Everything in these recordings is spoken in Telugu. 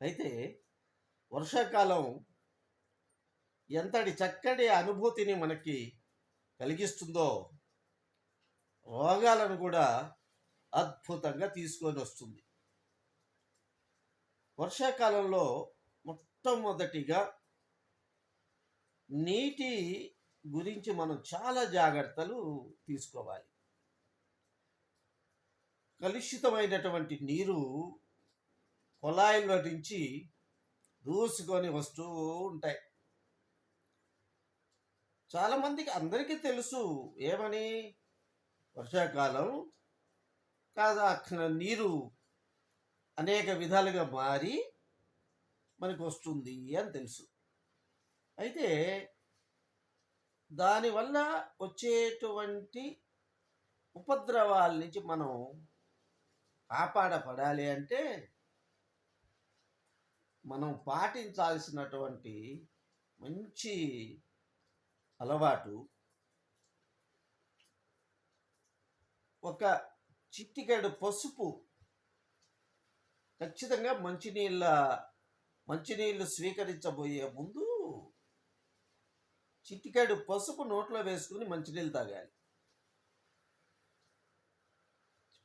అయితే వర్షాకాలం ఎంతటి చక్కటి అనుభూతిని మనకి కలిగిస్తుందో రోగాలను కూడా అద్భుతంగా తీసుకొని వస్తుంది. వర్షాకాలంలో మొట్టమొదటిగా నీటి గురించి మనం చాలా జాగ్రత్తలు తీసుకోవాలి. కలుషితమైనటువంటి నీరు కుళాయిల నుంచి దూసుకొని వస్తూ ఉంటాయి. చాలామందికి అందరికీ తెలుసు ఏమని? వర్షాకాలం కాదా అక్కడ నీరు అనేక విధాలుగా మారి మనకు వస్తుంది అని తెలుసు. అయితే దానివల్ల వచ్చేటువంటి ఉపద్రవాల నుంచి మనం కాపాడపడాలి అంటే మనం పాటించాల్సినటువంటి మంచి అలవాటు ఒక చిట్టికెడు పసుపు. ఖచ్చితంగా మంచినీళ్ళ మంచినీళ్ళు స్వీకరించబోయే ముందు చిట్టికెడు పసుపు నోట్లో వేసుకుని మంచినీళ్ళు తాగాలి.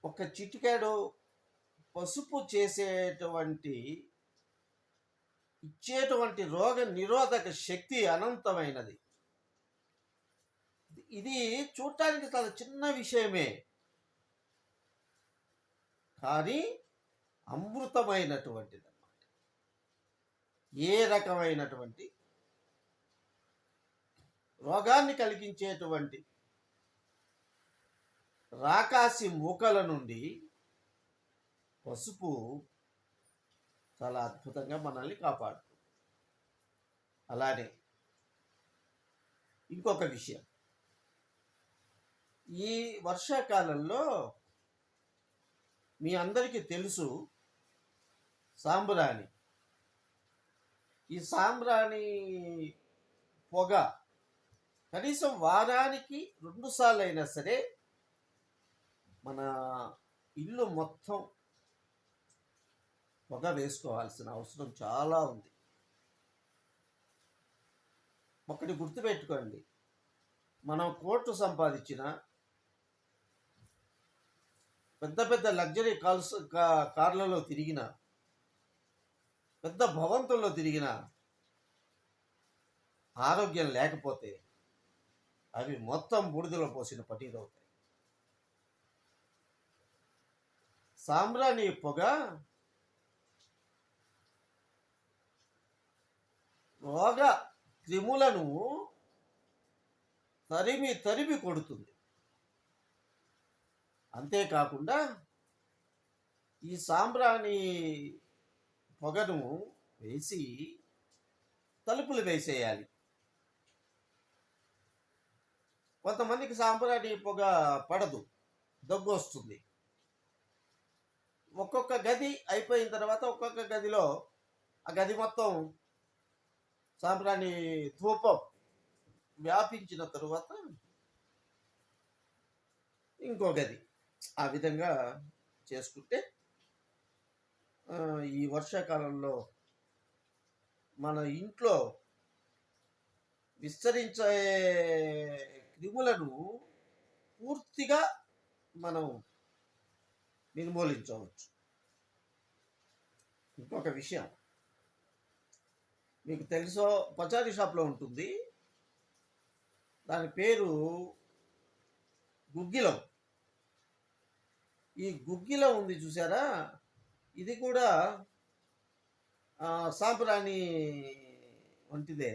ఒక చిటికాడు పసుపు చేసేటువంటి ఇచ్చేటువంటి రోగ నిరోధక శక్తి అనంతమైనది. ఇది చూడటానికి చాలా చిన్న విషయమే. కానీ అమృతమైనటువంటిది అన్నమాట ఏ రకమైనటువంటి రోగాన్ని కలిగించేటువంటి రాకాసి మూకల నుండి పసుపు చాలా అద్భుతంగా మనల్ని కాపాడుతుంది. అలానే ఇంకొక విషయం. ఈ వర్షాకాలంలో మీ అందరికీ తెలుసు సాంబ్రాణి. ఈ సాంబ్రాణి పొగ కనీసం వారానికి రెండుసార్లు అయినా సరే మన ఇల్లు మొత్తం పొగ వేసుకోవాల్సిన అవసరం చాలా ఉంది. ఒకటి గుర్తుపెట్టుకోండి. మనం కోట్లు సంపాదించిన పెద్ద పెద్ద లగ్జరీ కార్స్ కార్లలో తిరిగిన పెద్ద భవంతుల్లో తిరిగిన ఆరోగ్యం లేకపోతే అవి మొత్తం బూడిదలో పోసిన పటీలవుతాయి సామ్రాణి పొగ రోగ క్రిములను తరిమి తరిమి కొడుతుంది. అంతేకాకుండా ఈ సాంబ్రాణి పొగను వేసి తలుపులు వేసేయాలి. కొంతమందికి సాంబ్రాణి పొగ పడదు దగ్గు వస్తుంది. ఒక్కొక్క గది అయిపోయిన తర్వాత ఒక్కొక్క గదిలో ఆ గది మొత్తం సాంబ్రాణి ధూపం వ్యాపించిన తరువాత ఇంకో గది. ఆ విధంగా చేసుకుంటే ఈ వర్షాకాలంలో మన ఇంట్లో విస్తరించే క్రిములను పూర్తిగా మనం నిర్మూలించవచ్చు. ఇంకొక విషయం. మీకు తెలుసో పచారీ షాప్లో ఉంటుంది. దాని పేరు గుగ్గిలం. ఈ గుగ్గిలం ఉంది చూసారా? ఇది కూడా సాంప్రాణి వంటిదే.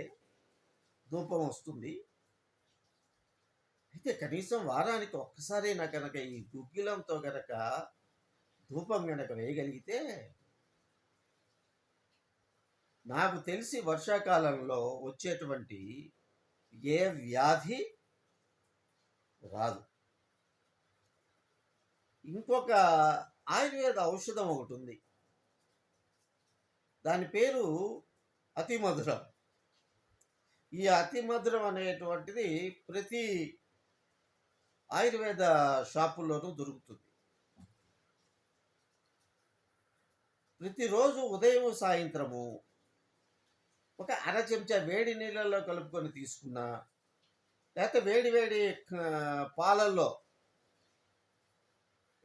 ధూపం వస్తుంది. అయితే కనీసం వారానికి ఒక్కసారైనా కనుక ఈ గుగ్గిలంతో కనుక ధూపం కనుక వేయగలిగితే నాకు తెలిసి వర్షాకాలంలో వచ్చేటువంటి ఏ వ్యాధి రాదు. ఇంకొక ఆయుర్వేద ఔషధం ఒకటి ఉంది. దాని పేరు అతి మధురం ఈ అతి మధురం అనేటువంటిది ప్రతి ఆయుర్వేద షాపుల్లోనూ దొరుకుతుంది. ప్రతిరోజు ఉదయం సాయంత్రము ఒక అర చెంచా వేడి నీళ్ళల్లో కలుపుకొని తీసుకున్నా లేకపోతే వేడి వేడి పాలల్లో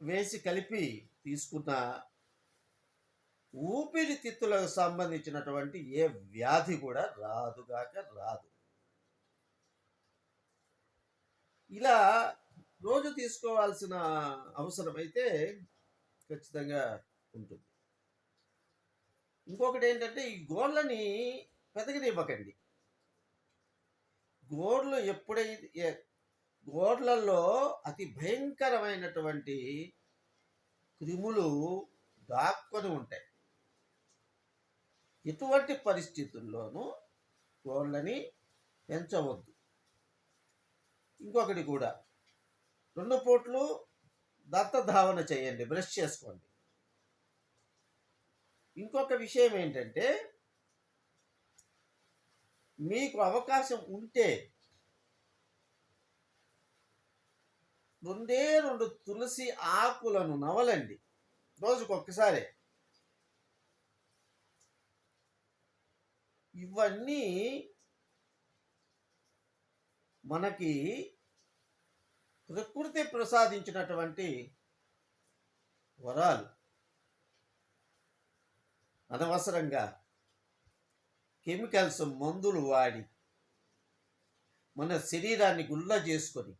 వేసి కలిపి తీసుకున్న ఊపిరితిత్తులకు సంబంధించినటువంటి ఏ వ్యాధి కూడా రాదుగాక రాదు. ఇలా రోజు తీసుకోవాల్సిన అవసరం అయితే ఖచ్చితంగా ఉంటుంది. ఇంకొకటి ఏంటంటే ఈ గోళ్ళని పెదగనివ్వకండి. గోడలు ఎప్పుడైతే గోడలలో అతి భయంకరమైనటువంటి క్రిములు దాక్కొని ఉంటాయి. ఎటువంటి పరిస్థితుల్లోనూ గోళ్ళని పెంచవద్దు. ఇంకొకటి కూడా రెండు పూట్లు దత్తధావన చేయండి బ్రష్ చేసుకోండి. ఇంకొక విషయం ఏంటంటే మీకు అవకాశం ఉంటే రెండే రెండు తులసి ఆకులను నవలండి. రోజుకు ఇవన్నీ మనకి ప్రకృతి ప్రసాదించినటువంటి వరాలు. అనవసరంగా కెమికల్స్ మందులు వాడి మన శరీరాన్ని గుల్ల చేసుకొని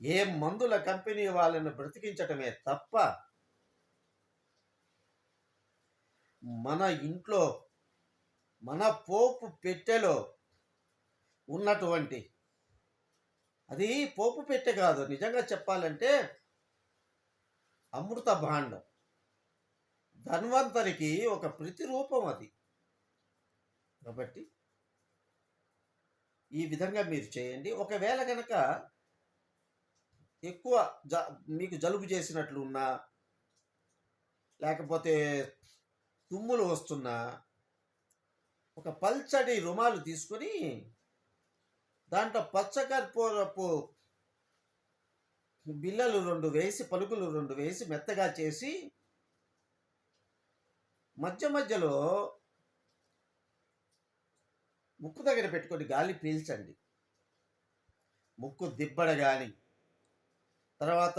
ఏ మందుల కంపెనీ వాళ్ళని బ్రతికించటమే తప్ప మన ఇంట్లో మన పోపు పెట్టెలో ఉన్నటువంటి అది పోపు పెట్టె కాదు. నిజంగా చెప్పాలంటే అమృత భాండం. ధన్వంతరికి ఒక ప్రతిరూపం అది. కాబట్టి ఈ విధంగా మీరు చేయండి. ఒకవేళ కనుక ఎక్కువ జ మీకు జలుబు చేసినట్లు ఉన్నా లేకపోతే తుమ్ములు వస్తున్నా ఒక పల్చడి రుమాలు తీసుకొని దాంట్లో పచ్చకర్పూరపు బిల్లలు రెండు వేసి పలుకులు రెండు వేసి మెత్తగా చేసి మధ్య మధ్యలో ముక్కు దగ్గర పెట్టుకొని గాలి పీల్చండి. ముక్కు దిబ్బడ కానీ తర్వాత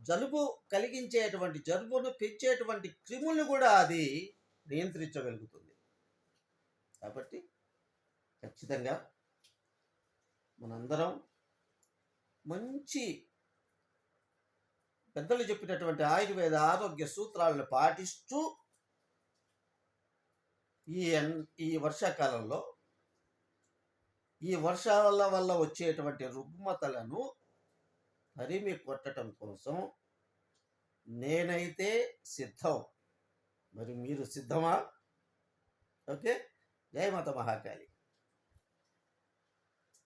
జలుబు కలిగించేటువంటి జలుబును పెంచేటువంటి క్రిములను కూడా అది నియంత్రించగలుగుతుంది. కాబట్టి ఖచ్చితంగా మనందరం మంచి పెద్దలు చెప్పినటువంటి ఆయుర్వేద ఆరోగ్య సూత్రాలను పాటిస్తూ ఈ ఎన్- ఈ వర్షాకాలంలో ఈ వర్షాల వల్ల వచ్చేటువంటి రుగ్మతలను తరిమి కొట్టడం కోసం నేనైతే సిద్ధం. మరి మీరు సిద్ధమా? ఓకే. జయ మాత మహాకాళి.